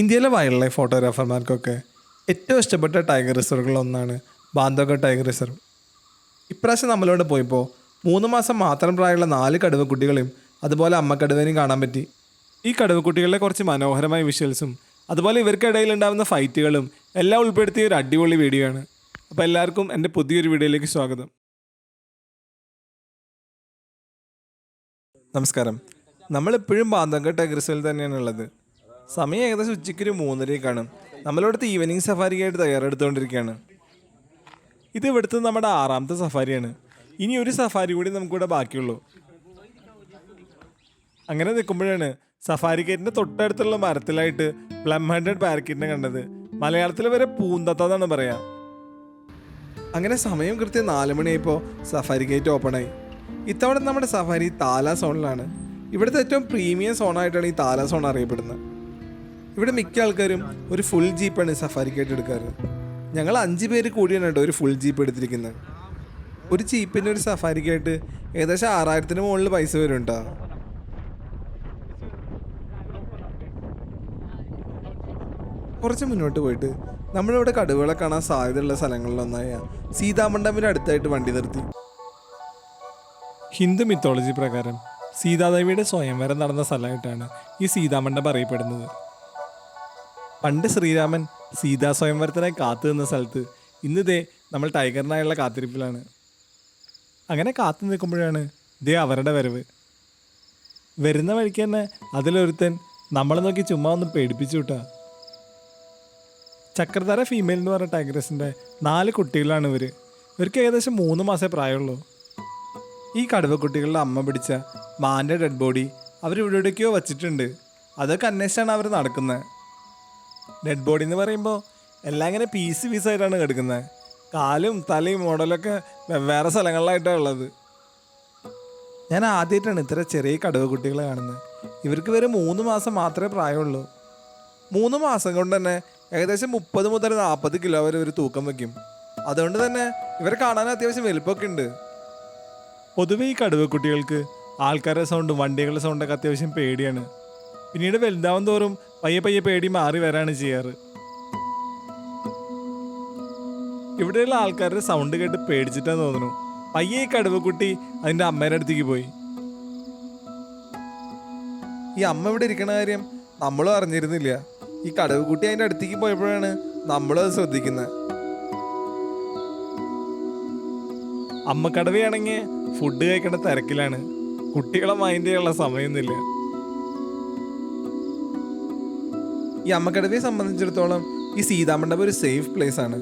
ഇന്ത്യയിലെ wild life ഫോട്ടോഗ്രാഫർമാർക്കൊക്കെ ഏറ്റവും ഇഷ്ടപ്പെട്ട ടൈഗർ റിസർവുകളിൽ ഒന്നാണ് ബാന്തോഗ ടൈഗർ റിസർവ് ഇപ്രാവശ്യം നമ്മളോട് പോയപ്പോൾ മൂന്ന് മാസം മാത്രം പ്രായമുള്ള നാല് കടുവക്കുട്ടികളെയും അതുപോലെ അമ്മ അമ്മക്കടുവേനെയും കാണാൻ പറ്റി. ഈ കടുവക്കുട്ടികളുടെ കുറച്ച് മനോഹരമായ വിഷ്വൽസും അതുപോലെ ഇവർക്കിടയിൽ ഉണ്ടാകുന്ന ഫൈറ്റുകളും എല്ലാം ഉൾപ്പെടുത്തിയ ഒരു അടിപൊളി വീഡിയോ ആണ്. അപ്പോൾ എല്ലാവർക്കും എന്റെ പുതിയൊരു വീഡിയോയിലേക്ക് സ്വാഗതം. നമസ്കാരം. നമ്മളെപ്പോഴും ബാന്തങ്ക ടൈഗർ റിസർവിൽ തന്നെയാണ് ഉള്ളത്. സമയം ഏകദേശം ഉച്ചയ്ക്ക് ഒരു മൂന്നരയ്ക്കാണ് നമ്മളിവിടുത്തെ ഈവനിങ് സഫാരിക്കായിട്ട് തയ്യാറെടുത്തുകൊണ്ടിരിക്കുകയാണ്. ഇത് ഇവിടുത്തെ നമ്മുടെ ആറാമത്തെ സഫാരിയാണ്. ഇനി ഒരു സഫാരി കൂടി നമുക്കിവിടെ ബാക്കിയുള്ളൂ. അങ്ങനെ നിൽക്കുമ്പോഴാണ് സഫാരി ഗേറ്റിന്റെ തൊട്ടടുത്തുള്ള മരത്തിലായിട്ട് പ്ലം ഹൺഡ്രഡ് പാരക്കറ്റിനെ കണ്ടത്. മലയാളത്തിൽ വരെ പൂന്തത്ത എന്നാണ് പറയാം. അങ്ങനെ സമയം കൃത്യം നാല് മണിയായപ്പോൾ സഫാരി ഗേറ്റ് ഓപ്പണായി ഇത്തവണ നമ്മുടെ സഫാരി താല സോണിലാണ് ഇവിടുത്തെ ഏറ്റവും പ്രീമിയം സോണായിട്ടാണ് ഈ താല സോൺ അറിയപ്പെടുന്നത്. ഇവിടെ മിക്ക ആൾക്കാരും ഒരു ഫുൾ ജീപ്പാണ് സഫാരിക്കായിട്ട് എടുക്കാറ്. ഞങ്ങൾ അഞ്ച് പേര് കൂടിയാണ് കേട്ടോ ഒരു ഫുൾ ജീപ്പ് എടുത്തിരിക്കുന്നത് ഒരു ജീപ്പിന്റെ ഒരു സഫാരിക്കായിട്ട് ഏകദേശം ആറായിരത്തിന് മുകളിൽ പൈസ വരും കുറച്ച് മുന്നോട്ട് പോയിട്ട് നമ്മളിവിടെ കടുവകളെ കാണാൻ സാധ്യതയുള്ള സ്ഥലങ്ങളിലൊന്നായ സീതാമണ്ഡപിന്റെ അടുത്തായിട്ട് വണ്ടി നിർത്തി. ഹിന്ദു മിത്തോളജി പ്രകാരം സീതാദേവിയുടെ സ്വയംവരം നടന്ന സ്ഥലമായിട്ടാണ് ഈ സീതാമണ്ഡപം അറിയപ്പെടുന്നത്. പണ്ട് ശ്രീരാമൻ സീതാ സ്വയംവരത്തിനായി കാത്തു നിന്ന സ്ഥലത്ത് ഇന്നിതേ നമ്മൾ ടൈഗറിനായുള്ള കാത്തിരിപ്പിലാണ്. അങ്ങനെ കാത്തു നിൽക്കുമ്പോഴാണ് ദേ അവരുടെ വരവ്. വരുന്ന വഴിക്ക് തന്നെ അതിലൊരുത്തൻ നമ്മളെ നോക്കി ചുമ്മാ ഒന്ന് പേടിപ്പിച്ചു വിട്ടാ. ചക്രധാര ഫീമെയിൽ എന്ന് പറഞ്ഞ ടൈഗ്രസിന്റെ നാല് കുട്ടികളാണ് ഇവർ ഇവർക്ക് ഏകദേശം മൂന്ന് മാസമേ പ്രായമുള്ളൂ. ഈ കടുവ കടുവക്കുട്ടികളുടെ അമ്മ പിടിച്ച മാന്റെ ഡെഡ് ബോഡി അവർ ഇവിടെ എവിടേക്കോ വച്ചിട്ടുണ്ട്. അതൊക്കെ അന്വേഷിച്ചാണ് അവർ നടക്കുന്നത്. ഡെഡ് ബോഡി എന്ന് പറയുമ്പോൾ എല്ലാം ഇങ്ങനെ പീസ് പീസായിട്ടാണ് കിടക്കുന്നത്. കാലും തലയും മോഡലൊക്കെ വെവ്വേറെ സ്ഥലങ്ങളിലായിട്ടാണ് ഉള്ളത്. ഞാൻ ആദ്യമായിട്ടാണ് ഇത്ര ചെറിയ കടുവ കുട്ടികളെ കാണുന്നത്. ഇവർക്ക് വരെ മൂന്ന് മാസം മാത്രമേ പ്രായമുള്ളൂ. മൂന്ന് മാസം കൊണ്ട് തന്നെ ഏകദേശം മുപ്പത് മുതൽ നാൽപ്പത് കിലോ വരെ ഇവർ തൂക്കം വയ്ക്കും അതുകൊണ്ട് തന്നെ ഇവരെ കാണാൻ അത്യാവശ്യം വലുപ്പമൊക്കെ ഉണ്ട്. പൊതുവെ ഈ കടുവക്കുട്ടികൾക്ക് ആൾക്കാരുടെ സൗണ്ടും വണ്ടികളുടെ സൗണ്ടൊക്കെ അത്യാവശ്യം പേടിയാണ്. പിന്നീട് വലുതാവും തോറും പയ്യെ പയ്യെ പേടി മാറി വരാണ് ചെയ്യാറ്. ഇവിടെയുള്ള ആൾക്കാരുടെ സൗണ്ട് കേട്ട് പേടിച്ചിട്ടാന്ന് തോന്നുന്നു. പയ്യെ കടുവക്കുട്ടി അതിന്റെ അമ്മേന്റെ അടുത്തേക്ക് പോയി. ഈ അമ്മ ഇവിടെ ഇരിക്കണ കാര്യം നമ്മളും അറിഞ്ഞിരുന്നില്ല. ഈ കടവുകുട്ടി അതിന്റെ അടുത്തേക്ക് പോയപ്പോഴാണ് നമ്മളത് ശ്രദ്ധിക്കുന്നത്. അമ്മ കടവയാണെങ്കിൽ ഫുഡ് കഴിക്കേണ്ട തിരക്കിലാണ്. കുട്ടികളെ മൈൻഡ് ചെയ്യാനുള്ള സമയമൊന്നുമില്ല ഈ അമ്മക്കടവയെ സംബന്ധിച്ചിടത്തോളം ഈ സീതാമണ്ഡപം ഒരു സേഫ് പ്ലേസ് ആണ്.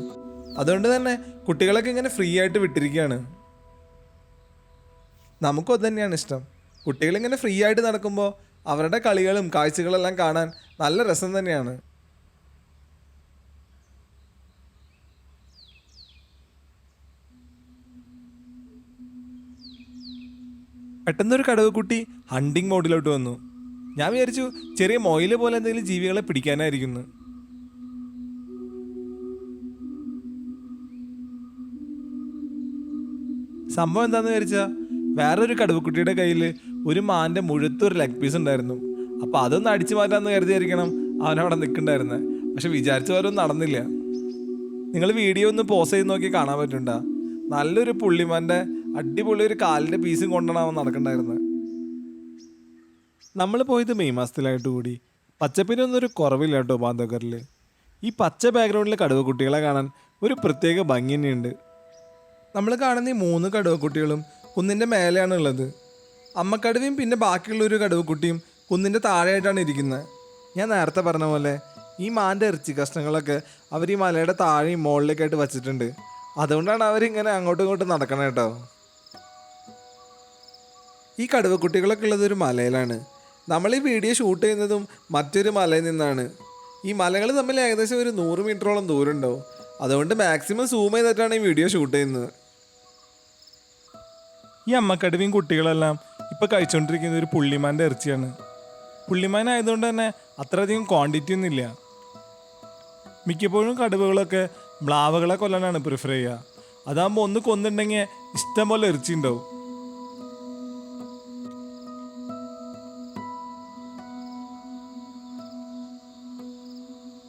അതുകൊണ്ട് തന്നെ കുട്ടികളൊക്കെ ഇങ്ങനെ ഫ്രീ ആയിട്ട് വിട്ടിരിക്കുകയാണ്. നമുക്കും അത് തന്നെയാണ് ഇഷ്ടം. കുട്ടികളിങ്ങനെ ഫ്രീ ആയിട്ട് നടക്കുമ്പോൾ അവരുടെ കളികളും കാഴ്ചകളെല്ലാം കാണാൻ നല്ല രസം തന്നെയാണ്. പെട്ടെന്നൊരു കടവ് കുട്ടി ഹണ്ടിങ് മോഡിലോട്ട് വന്നു. ഞാൻ വിചാരിച്ചു ചെറിയ മൊയിൽ പോലെ എന്തെങ്കിലും ജീവികളെ പിടിക്കാനായിരിക്കുന്നു. സംഭവം എന്താന്ന് വിചാരിച്ചാ വേറൊരു കടുവക്കുട്ടിയുടെ കയ്യിൽ ഒരു മാന്റെ മുഴുത്തൊരു ലെഗ് പീസ് ഉണ്ടായിരുന്നു. അപ്പൊ അതൊന്ന് അടിച്ചു മാറ്റാന്ന് കരുതിയായിരിക്കണം അവനവിടെ നിൽക്കണ്ടായിരുന്നത് പക്ഷെ വിചാരിച്ച പോലെ ഒന്നും നടന്നില്ല. നിങ്ങൾ വീഡിയോ ഒന്ന് പോസ് ചെയ്ത് നോക്കി കാണാൻ പറ്റുണ്ട നല്ലൊരു പുള്ളിമാന്റെ അടിപൊളി ഒരു കാലിന്റെ പീസും കൊണ്ടാണ് അവൻ നടക്കണ്ടായിരുന്നത് നമ്മൾ പോയത് മെയ് മാസത്തിലായിട്ട് കൂടി. പച്ചപ്പിനൊന്നും ഒരു കുറവില്ല കേട്ടോ ബാന്ധവക്കറിൽ ഈ പച്ച ബാക്ക്ഗ്രൗണ്ടിലെ കടുവ കുട്ടികളെ കാണാൻ ഒരു പ്രത്യേക ഭംഗി തന്നെയുണ്ട്. നമ്മൾ കാണുന്ന ഈ മൂന്ന് കടുവ കുട്ടികളും കുന്നിന്റെ മേലെയാണ് ഉള്ളത്. അമ്മക്കടുവയും പിന്നെ ബാക്കിയുള്ള ഒരു കടുവക്കുട്ടിയും കുന്നിന്റെ താഴെയായിട്ടാണ് ഇരിക്കുന്നത്. ഞാൻ നേരത്തെ പറഞ്ഞ പോലെ ഈ മാന്റെ ഇറച്ചി കഷ്ണങ്ങളൊക്കെ അവർ ഈ മലയുടെ താഴെയും മുകളിലേക്കായിട്ട് വച്ചിട്ടുണ്ട്. അതുകൊണ്ടാണ് അവരിങ്ങനെ അങ്ങോട്ടും ഇങ്ങോട്ടും നടക്കണേ കേട്ടോ. ഈ കടുവക്കുട്ടികളൊക്കെ ഉള്ളത് ഒരു മലയിലാണ്. നമ്മൾ ഈ വീഡിയോ ഷൂട്ട് ചെയ്യുന്നതും മറ്റൊരു മലയിൽ നിന്നാണ്. ഈ മലകൾ തമ്മിൽ ഏകദേശം ഒരു നൂറ് മീറ്ററോളം ദൂരം ഉണ്ടാവും അതുകൊണ്ട് മാക്സിമം സൂം ചെയ്തിട്ടാണ് ഈ വീഡിയോ ഷൂട്ട് ചെയ്യുന്നത്. ഈ അമ്മക്കടുവയും കുട്ടികളെല്ലാം ഇപ്പോൾ കഴിച്ചുകൊണ്ടിരിക്കുന്നത് ഒരു പുള്ളിമാന്റെ ഇറച്ചിയാണ്. പുള്ളിമാൻ ആയതുകൊണ്ട് തന്നെ അത്രയധികം ക്വാണ്ടിറ്റി ഒന്നുമില്ല മിക്കപ്പോഴും കടുവകളൊക്കെ മ്ലാവകളെ കൊല്ലാനാണ് പ്രിഫർ ചെയ്യുക. അതാകുമ്പോൾ ഒന്ന് കൊന്നിട്ടുണ്ടെങ്കിൽ ഇഷ്ടം പോലെ ഇറച്ചി ഉണ്ടാവും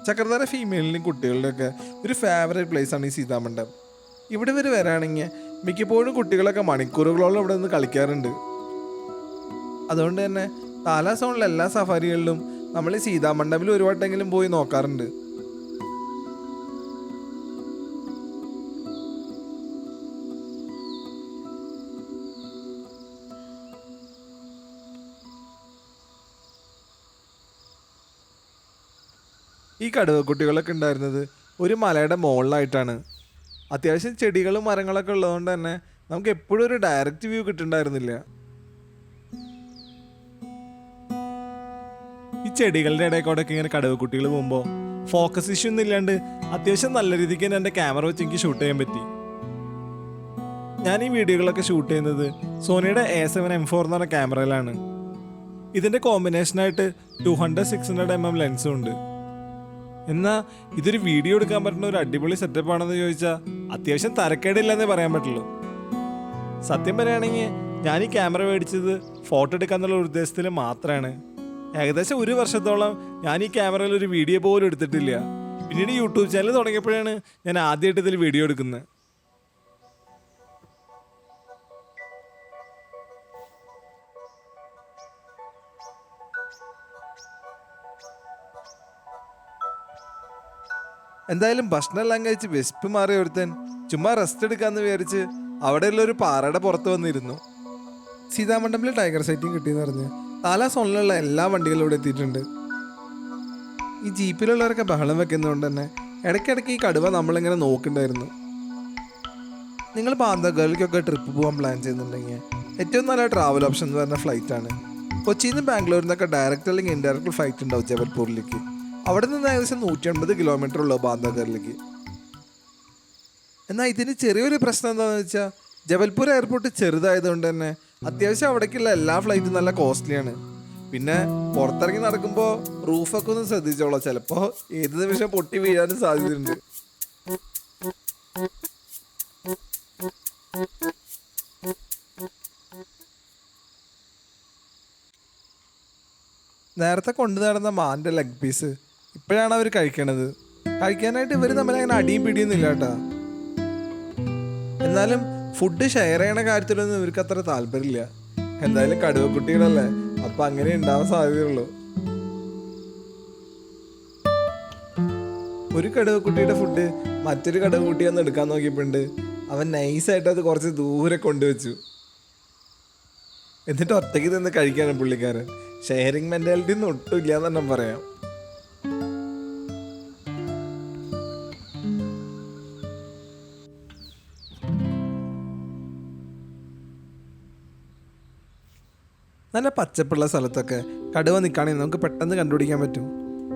ചക്രധാര ഫീമെയിലിനും കുട്ടികളുടെയൊക്കെ ഒരു ഫേവറേറ്റ് പ്ലേസ് ആണ് ഈ സീതാമണ്ഡപം ഇവിടെ വരെ വരാണെങ്കിൽ മിക്കപ്പോഴും കുട്ടികളൊക്കെ മണിക്കൂറുകളോളം ഇവിടെ നിന്ന് കളിക്കാറുണ്ട്. അതുകൊണ്ട് തന്നെ താലാസോണിലെ എല്ലാ സഫാരികളിലും നമ്മൾ ഈ സീതാമണ്ഡപിൽ ഒരു വട്ടെങ്കിലും പോയി നോക്കാറുണ്ട്. ഈ കടുവക്കുട്ടികളൊക്കെ ഉണ്ടായിരുന്നത് ഒരു മലയുടെ മുകളിലായിട്ടാണ്. അത്യാവശ്യം ചെടികളും മരങ്ങളൊക്കെ ഉള്ളതുകൊണ്ട് തന്നെ നമുക്ക് എപ്പോഴും ഒരു ഡയറക്റ്റ് വ്യൂ കിട്ടുന്നുണ്ടായിരുന്നില്ല ഈ ചെടികളുടെ ഇടയിൽ കൂടെ ഇങ്ങനെ കടുവക്കുട്ടികൾ പോകുമ്പോൾ ഫോക്കസ് ഇഷ്യൂ ഒന്നും ഇല്ലാണ്ട് അത്യാവശ്യം നല്ല രീതിക്ക് തന്നെ എന്റെ ക്യാമറ വെച്ച് എനിക്ക് ഷൂട്ട് ചെയ്യാൻ പറ്റി. ഞാൻ ഈ വീഡിയോകളൊക്കെ ഷൂട്ട് ചെയ്യുന്നത് സോണിയുടെ എ സെവൻ എം ഫോർ എന്ന് പറഞ്ഞ ക്യാമറയിലാണ് ഇതിന്റെ കോമ്പിനേഷനായിട്ട് two hundred six hundred M M ലെൻസും ഉണ്ട്. എന്നാൽ ഇതൊരു വീഡിയോ എടുക്കാൻ പറ്റുന്ന ഒരു അടിപൊളി സെറ്റപ്പ് ആണെന്ന് ചോദിച്ചാൽ അത്യാവശ്യം തരക്കേടില്ലെന്നേ പറയാൻ പറ്റുള്ളൂ. സത്യം പറയുകയാണെങ്കിൽ ഞാൻ ഈ ക്യാമറ മേടിച്ചത് ഫോട്ടോ എടുക്കാന്നുള്ള ഒരു ഉദ്ദേശത്തിൽ മാത്രമാണ് ഏകദേശം ഒരു വർഷത്തോളം ഞാൻ ഈ ക്യാമറയിൽ ഒരു വീഡിയോ പോലും എടുത്തിട്ടില്ല. പിന്നീട് യൂട്യൂബ് ചാനൽ തുടങ്ങിയപ്പോഴാണ് ഞാൻ ആദ്യമായിട്ട് ഇതിൽ വീഡിയോ എടുക്കുന്നത്. എന്തായാലും ഭക്ഷണമെല്ലാം കഴിച്ച് വിശപ്പ് മാറിയ ഒരുത്തൻ ചുമ്മാ റെസ്റ്റ് എടുക്കാന്ന് വിചാരിച്ച് അവിടെയുള്ള ഒരു പാറയുടെ പുറത്ത് വന്നിരുന്നു. സീതാമണ്ഡപത്തിൽ ടൈഗർ സൈറ്റിംഗ് കിട്ടിയെന്ന് പറഞ്ഞ് താലാ സോണിലുള്ള എല്ലാ വണ്ടികളും ഇവിടെ എത്തിയിട്ടുണ്ട്. ഈ ജീപ്പിലുള്ളവരൊക്കെ ബഹളം വെക്കുന്നതുകൊണ്ട് തന്നെ ഇടയ്ക്കിടയ്ക്ക് ഈ കടുവ നമ്മളിങ്ങനെ നോക്കണ്ടായിരുന്നു നിങ്ങൾ പാന്തകളിലേക്കൊക്കെ ട്രിപ്പ് പോകാൻ പ്ലാൻ ചെയ്യുന്നുണ്ടെങ്കിൽ ഏറ്റവും നല്ല ട്രാവൽ ഓപ്ഷൻ എന്ന് പറഞ്ഞ ഫ്ലൈറ്റാണ് കൊച്ചിയിൽ നിന്ന് ബാംഗ്ലൂരിൽ നിന്നൊക്കെ ഡയറക്റ്റ് അല്ലെങ്കിൽ ഇൻഡയറക്റ്റ് ഫ്ലൈറ്റ് ഉണ്ടാവും ജബൽപൂരിലേക്ക്. അവിടെ നിന്ന് ഏകദേശം നൂറ്റി അൻപത് കിലോമീറ്റർ ഉള്ളു ബാന്ദഗറിലേക്ക് എന്നാൽ ഇതിന് ചെറിയൊരു പ്രശ്നം എന്താണെന്ന് വെച്ചാൽ ജബൽപൂർ എയർപോർട്ട് ചെറുതായതുകൊണ്ട് തന്നെ അത്യാവശ്യം അവിടേക്കുള്ള എല്ലാ ഫ്ലൈറ്റും നല്ല കോസ്റ്റ്ലിയാണ് പിന്നെ പുറത്തിറങ്ങി നടക്കുമ്പോൾ റൂഫൊക്കെ ഒന്ന് ശ്രദ്ധിച്ചോളാം. ചിലപ്പോൾ ഏത് നിമിഷം പൊട്ടി വീഴാനും സാധ്യതയുണ്ട്. നേരത്തെ കൊണ്ടു നടന്ന മാന്റെ ലെഗ് പീസ് ഇപ്പോഴാണ് അവർ കഴിക്കണത്. കഴിക്കാനായിട്ട് ഇവർ തമ്മിൽ അങ്ങനെ അടിയും പിടിയൊന്നും ഇല്ല കേട്ടാ എന്നാലും ഫുഡ് ഷെയർ ചെയ്യണ കാര്യത്തിലൊന്നും ഇവർക്ക് അത്ര താല്പര്യമില്ല. എന്തായാലും കടുവക്കുട്ടികളല്ലേ അപ്പൊ അങ്ങനെ ഉണ്ടാവാൻ സാധ്യതയുള്ളൂ. ഒരു കടുവക്കുട്ടിയുടെ ഫുഡ് മറ്റൊരു കടുവക്കുട്ടി ഒന്ന് എടുക്കാൻ നോക്കിയപ്പോണ്ട് അവൻ നൈസായിട്ട് അത് കുറച്ച് ദൂരെ കൊണ്ടുവച്ചു. എന്നിട്ട് ഒറ്റയ്ക്ക് നിന്ന് കഴിക്കാണ് പുള്ളിക്കാരൻ. ഷെയറിങ് മെന്റാലിറ്റി ഒന്നും ഒട്ടും ഇല്ല എന്ന് തന്നെ പറയാം. നല്ല പച്ചപ്പുള്ള സ്ഥലത്തൊക്കെ കടുവ നിൽക്കുകയാണെങ്കിൽ നമുക്ക് പെട്ടെന്ന് കണ്ടുപിടിക്കാൻ പറ്റും.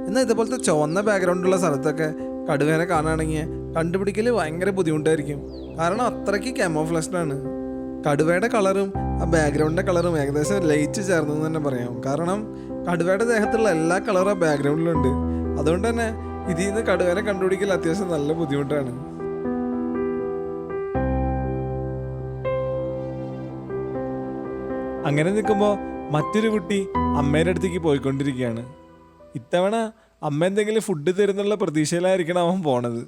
എന്നാൽ ഇതുപോലത്തെ ചുവന്ന ബാക്ക്ഗ്രൗണ്ടുള്ള സ്ഥലത്തൊക്കെ കടുവേനെ കാണുകയാണെങ്കിൽ കണ്ടുപിടിക്കൽ ഭയങ്കര ബുദ്ധിമുട്ടായിരിക്കും. കാരണം അത്രയ്ക്ക് ക്യാമോഫ്ലഷ്ഡാണ് കടുവയുടെ കളറും ആ ബാക്ക്ഗ്രൗണ്ടിന്റെ കളറും ഏകദേശം ലയിച്ച് ചേർന്നു എന്ന് തന്നെ പറയാം. കാരണം കടുവയുടെ ദേഹത്തുള്ള എല്ലാ കളറും ആ ബാക്ക്ഗ്രൗണ്ടിലുണ്ട് അതുകൊണ്ട് തന്നെ ഇതിൽ നിന്ന് കടുവേനെ കണ്ടുപിടിക്കൽ അത്യാവശ്യം നല്ല ബുദ്ധിമുട്ടാണ്. അങ്ങനെ നിൽക്കുമ്പോൾ മറ്റൊരു കുട്ടി അമ്മേന്റെ അടുത്തേക്ക് പോയിക്കൊണ്ടിരിക്കുകയാണ്. ഇത്തവണ അമ്മ എന്തെങ്കിലും ഫുഡ് തരുന്നുള്ള പ്രതീക്ഷയിലായിരിക്കണം അവൻ പോണത്.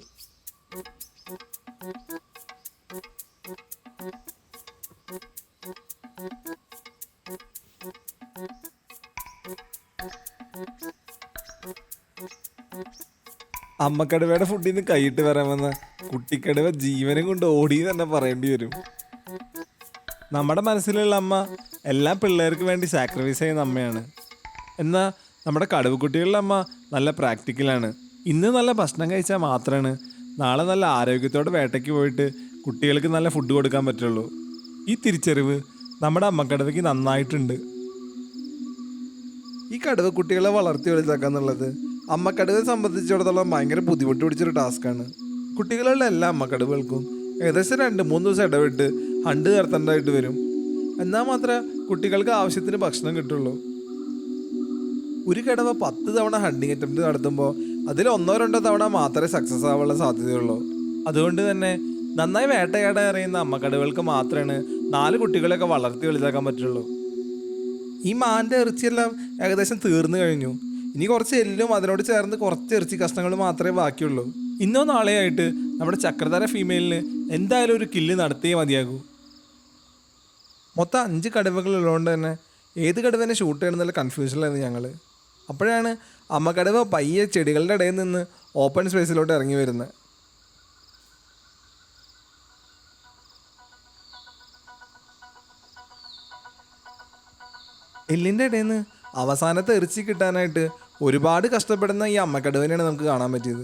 അമ്മക്കടുവയുടെ ഫുഡിൽ നിന്ന് കൈയിട്ട് വരാൻ വന്ന കുട്ടിക്കടുവ ജീവനും കൊണ്ട് ഓടി തന്നെ പറയേണ്ടി വരും. നമ്മുടെ മനസ്സിലുള്ള അമ്മ എല്ലാ പിള്ളേർക്ക് വേണ്ടി സാക്രിഫൈസ് ചെയ്യുന്ന അമ്മയാണ്. എന്നാൽ നമ്മുടെ കടുവക്കുട്ടികളുടെ അമ്മ നല്ല പ്രാക്ടിക്കലാണ് ഇന്ന് നല്ല ഭക്ഷണം കഴിച്ചാൽ മാത്രമാണ് നാളെ നല്ല ആരോഗ്യത്തോടെ വേട്ടയ്ക്ക് പോയിട്ട് കുട്ടികൾക്ക് നല്ല ഫുഡ് കൊടുക്കാൻ പറ്റുള്ളൂ. ഈ തിരിച്ചറിവ് നമ്മുടെ അമ്മക്കടവയ്ക്ക് നന്നായിട്ടുണ്ട്. ഈ കടുവ കുട്ടികളെ വളർത്തി വലുതാക്കുക എന്നുള്ളത് അമ്മക്കടുവയെ സംബന്ധിച്ചിടത്തോളം ഭയങ്കര ബുദ്ധിമുട്ട് പിടിച്ചൊരു ടാസ്ക്കാണ് കുട്ടികളുടെ എല്ലാ അമ്മക്കടുവകൾക്കും ഏകദേശം രണ്ട് മൂന്ന് ദിവസം ഇടവിട്ട് ഹണ്ട് നടത്തേണ്ടതായിട്ട് വരും. എന്നാൽ മാത്രമേ കുട്ടികൾക്ക് ആവശ്യത്തിന് ഭക്ഷണം കിട്ടുള്ളൂ. ഒരു കിടവ പത്ത് തവണ ഹണ്ടിങ് അറ്റംപ്റ്റ് നടത്തുമ്പോൾ അതിൽ ഒന്നോ രണ്ടോ തവണ മാത്രമേ സക്സസ് ആവാനുള്ള സാധ്യതയുള്ളൂ. അതുകൊണ്ട് തന്നെ നന്നായി വേട്ടയാടാൻ അറിയുന്ന അമ്മക്കടവുകൾക്ക് മാത്രമാണ് നാല് കുട്ടികളെയൊക്കെ വളർത്തി വലുതാക്കാൻ പറ്റുള്ളൂ. ഈ മാന്റെ ഇറച്ചിയെല്ലാം ഏകദേശം തീർന്നു കഴിഞ്ഞു. ഇനി കുറച്ച് എല്ലും അതിനോട് ചേർന്ന് കുറച്ച് ഇറച്ചി കഷ്ണങ്ങൾ മാത്രമേ ബാക്കിയുള്ളൂ. ഇന്നോ നാളെയായിട്ട് നമ്മുടെ ചക്രധാര ഫീമെയിലിന് എന്തായാലും ഒരു കില്ല് നടത്തിയേ മതിയാകൂ. മൊത്തം അഞ്ച് കടുവകളുള്ളതുകൊണ്ട് തന്നെ ഏത് കടുവനെ ഷൂട്ട് ചെയ്യണമെന്നുള്ള കൺഫ്യൂഷനിലായിരുന്നു ഞങ്ങൾ അപ്പോഴാണ് അമ്മ കടുവ പയ്യെ ചെടികളുടെ ഇടയിൽ നിന്ന് ഓപ്പൺ സ്പേസിലോട്ട് ഇറങ്ങി വരുന്നത് എല്ലിന്റെ ഇടയിൽ നിന്ന് അവസാനത്തെ ഇറച്ചി കിട്ടാനായിട്ട് ഒരുപാട് കഷ്ടപ്പെടുന്ന ഈ അമ്മക്കടുവനെയാണ് നമുക്ക് കാണാൻ പറ്റിയത്.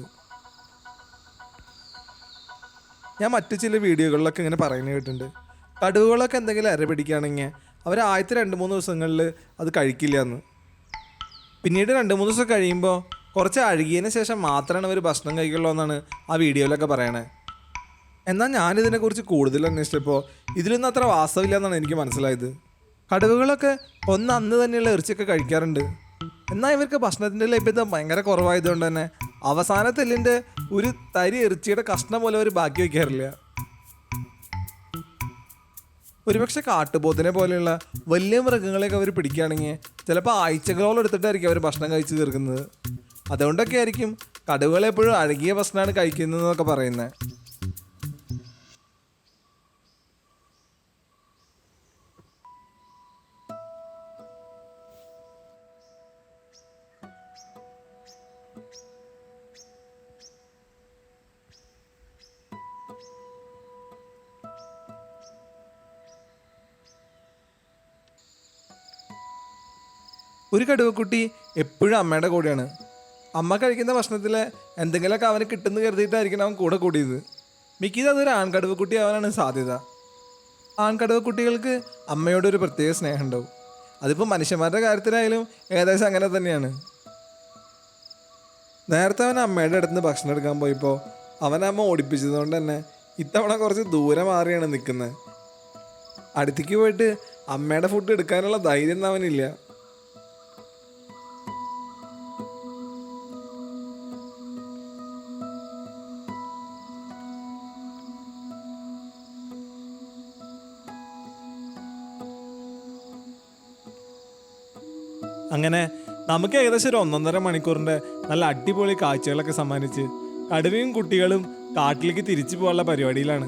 ഞാൻ മറ്റു ചില വീഡിയോകളിലൊക്കെ ഇങ്ങനെ പറയുന്നത് കേട്ടിട്ടുണ്ട്. കടുവകളൊക്കെ എന്തെങ്കിലും അര പിടിക്കുകയാണെങ്കിൽ അവർ ആദ്യത്തെ രണ്ട് മൂന്ന് ദിവസങ്ങളിൽ അത് കഴിക്കില്ല എന്ന് പിന്നീട് രണ്ട് മൂന്ന് ദിവസം കഴിയുമ്പോൾ കുറച്ച് അഴുകിയതിന് ശേഷം മാത്രമാണ് അവർ ഭക്ഷണം കഴിക്കുള്ളൂ എന്നാണ് ആ വീഡിയോയിലൊക്കെ പറയണേ. എന്നാൽ ഞാനിതിനെക്കുറിച്ച് കൂടുതൽ അന്വേഷിച്ചപ്പോൾ ഇതിലൊന്നും അത്ര വാസ്തവില്ല എന്നാണ് എനിക്ക് മനസ്സിലായത്. കടുവകളൊക്കെ ഒന്ന് അന്ന് തന്നെയുള്ള ഇറച്ചിയൊക്കെ കഴിക്കാറുണ്ട്. എന്നാൽ ഇവർക്ക് ഭക്ഷണത്തിന്റെ ലഭ്യത ഭയങ്കര കുറവായതുകൊണ്ട് തന്നെ അവസാന തെല്ലിന്റെ ഒരു തരി ഇറച്ചിയുടെ കഷ്ണം പോലെ അവർ ബാക്കി വയ്ക്കാറില്ല. ഒരുപക്ഷെ കാട്ടുപോത്തിനെ പോലെയുള്ള വലിയ മൃഗങ്ങളെയൊക്കെ അവർ പിടിക്കുകയാണെങ്കിൽ ചിലപ്പോൾ ആഴ്ചകളോളം എടുത്തിട്ടായിരിക്കും അവർ ഭക്ഷണം കഴിച്ചു തീർക്കുന്നത്. അതുകൊണ്ടൊക്കെ ആയിരിക്കും കടുവകൾ എപ്പോഴും അഴുകിയ ഭക്ഷണമാണ് കഴിക്കുന്നതെന്നൊക്കെ പറയുന്നത്. ഒരു കടുവക്കുട്ടി എപ്പോഴും അമ്മയുടെ കൂടെയാണ്. അമ്മ കഴിക്കുന്ന ഭക്ഷണത്തിൽ എന്തെങ്കിലുമൊക്കെ അവന് കിട്ടുമെന്ന് കരുതിയിട്ടായിരിക്കണം അവൻ കൂടെ കൂടിയത്. മിക്കത് അതൊരു ആൺകടുവക്കുട്ടി ആവാനാണ് സാധ്യത. ആൺകടുവക്കുട്ടികൾക്ക് അമ്മയോട് ഒരു പ്രത്യേക സ്നേഹം ഉണ്ടാവും അതിപ്പോൾ മനുഷ്യന്മാരുടെ കാര്യത്തിലായാലും ഏകദേശം അങ്ങനെ തന്നെയാണ്. നേരത്തെ അവൻ അമ്മയുടെ അടുത്ത് ഭക്ഷണം എടുക്കാൻ പോയപ്പോൾ അവൻ അമ്മ ഓടിപ്പിച്ചതുകൊണ്ട് തന്നെ ഇത്തവണ കുറച്ച് ദൂരെ മാറിയാണ് നിൽക്കുന്നത്. അടുത്തേക്ക് പോയിട്ട് അമ്മയുടെ ഫുഡ് എടുക്കാനുള്ള ധൈര്യം അവനില്ല. അങ്ങനെ നമുക്ക് ഏകദേശം ഒരു ഒന്നൊന്നര മണിക്കൂറിന്റെ നല്ല അടിപൊളി കാഴ്ചകളൊക്കെ സമ്മാനിച്ച് കടുവയും കുട്ടികളും കാട്ടിലേക്ക് തിരിച്ചു പോകാനുള്ള പരിപാടിയിലാണ്.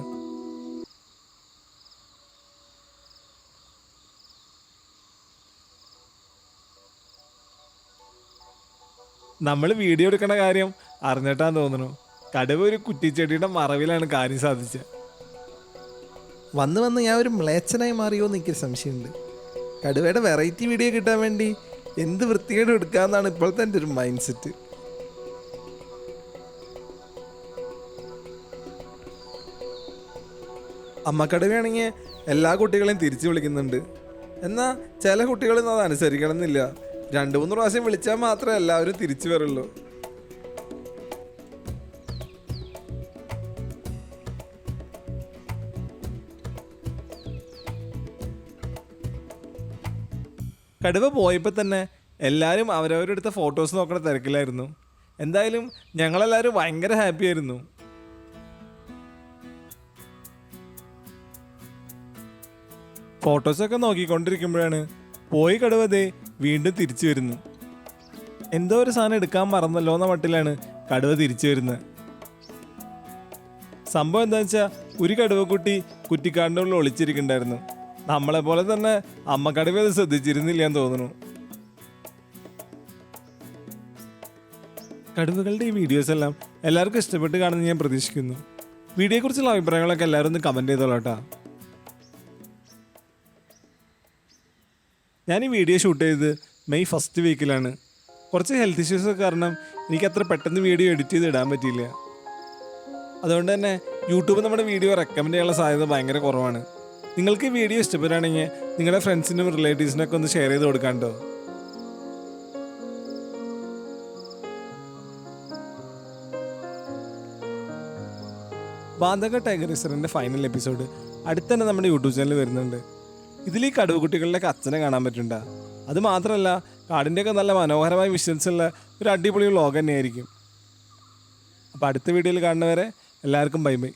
നമ്മൾ വീഡിയോ എടുക്കണ കാര്യം അറിഞ്ഞിട്ടാന്ന് തോന്നുന്നു. കടുവ ഒരു കുറ്റിച്ചെടിയുടെ മറവിലാണ് കാര്യം സാധിച്ചത്. വന്ന് വന്ന് ഞാൻ ഒരു മ്ലേച്ഛനായി മാറിയോ എന്ന് എനിക്കൊരു സംശയമുണ്ട്. കടുവയുടെ വെറൈറ്റി വീഡിയോ കിട്ടാൻ വേണ്ടി എന്ത് വൃത്തികേട് എടുക്കാന്നാണ് ഇപ്പോഴത്തെ എന്റെ ഒരു മൈൻഡ് സെറ്റ് അമ്മക്കടുവയാണെങ്കിൽ എല്ലാ കുട്ടികളെയും തിരിച്ചു വിളിക്കുന്നുണ്ട്. എന്നാൽ ചില കുട്ടികളൊന്നും അത് അനുസരിക്കണം എന്നില്ല രണ്ട് മൂന്ന് പ്രാവശ്യം വിളിച്ചാൽ മാത്രമേ എല്ലാവരും തിരിച്ചു വരുള്ളൂ. കടുവ പോയപ്പോൾ തന്നെ എല്ലാവരും അവരവരെടുത്ത ഫോട്ടോസ് നോക്കുന്ന തിരക്കിലായിരുന്നു. എന്തായാലും ഞങ്ങളെല്ലാവരും ഭയങ്കര ഹാപ്പി ആയിരുന്നു. ഫോട്ടോസൊക്കെ നോക്കിക്കൊണ്ടിരിക്കുമ്പോഴാണ് പോയി കടുവ ദേ വീണ്ടും തിരിച്ചു വരുന്നു. എന്തോ ഒരു സാധനം എടുക്കാൻ മറന്നല്ലോ എന്ന മട്ടിലാണ് കടുവ തിരിച്ചു വരുന്നത്. സംഭവം എന്താ വെച്ചാൽ ഒരു കടുവക്കുട്ടി കുറ്റിക്കാടിന്റെ ഉള്ളിൽ ഒളിച്ചിരിക്കണ്ടായിരുന്നു നമ്മളെ പോലെ തന്നെ അമ്മ കടുവ അത് ശ്രദ്ധിച്ചിരുന്നില്ല എന്ന് തോന്നുന്നു. കടുവകളുടെ ഈ വീഡിയോസ് എല്ലാം എല്ലാവർക്കും ഇഷ്ടപ്പെട്ട് കാണുമെന്ന് ഞാൻ പ്രതീക്ഷിക്കുന്നു. വീഡിയോയെക്കുറിച്ചുള്ള അഭിപ്രായങ്ങളൊക്കെ എല്ലാവരും ഒന്ന് കമന്റ് ചെയ്തോളാട്ടാ ഞാൻ ഈ വീഡിയോ ഷൂട്ട് ചെയ്ത് മെയ് ഫസ്റ്റ് വീക്കിലാണ് കുറച്ച് ഹെൽത്ത് ഇഷ്യൂസ് കാരണം എനിക്ക് അത്ര പെട്ടെന്ന് വീഡിയോ എഡിറ്റ് ചെയ്ത് ഇടാൻ പറ്റിയില്ല. അതുകൊണ്ട് തന്നെ യൂട്യൂബ് നമ്മുടെ വീഡിയോ റെക്കമെൻഡ് ചെയ്യാനുള്ള സാധ്യത ഭയങ്കര കുറവാണ്. നിങ്ങൾക്ക് ഈ വീഡിയോ ഇഷ്ടപ്പെടുകയാണെങ്കിൽ നിങ്ങളുടെ ഫ്രണ്ട്സിനും റിലേറ്റീവ്സിനൊക്കെ ഒന്ന് ഷെയർ ചെയ്ത് കൊടുക്കാണ്ടോ ബാന്ധക ടൈഗർ റിസറിന്റെ ഫൈനൽ എപ്പിസോഡ് അടുത്ത് തന്നെ നമ്മുടെ യൂട്യൂബ് ചാനൽ വരുന്നുണ്ട്. ഇതിൽ ഈ കടുവ കുട്ടികളുടെ അച്ഛനെ കാണാൻ പറ്റുന്നുണ്ട. അത് മാത്രമല്ല കാടിന്റെയൊക്കെ നല്ല മനോഹരമായ വിഷ്വൽസ് ഉള്ള ഒരു അടിപൊളി വ്ളോഗ് തന്നെയായിരിക്കും. അപ്പോൾ അടുത്ത വീഡിയോയിൽ കാണുന്നവരെ എല്ലാവർക്കും ബൈ ബൈ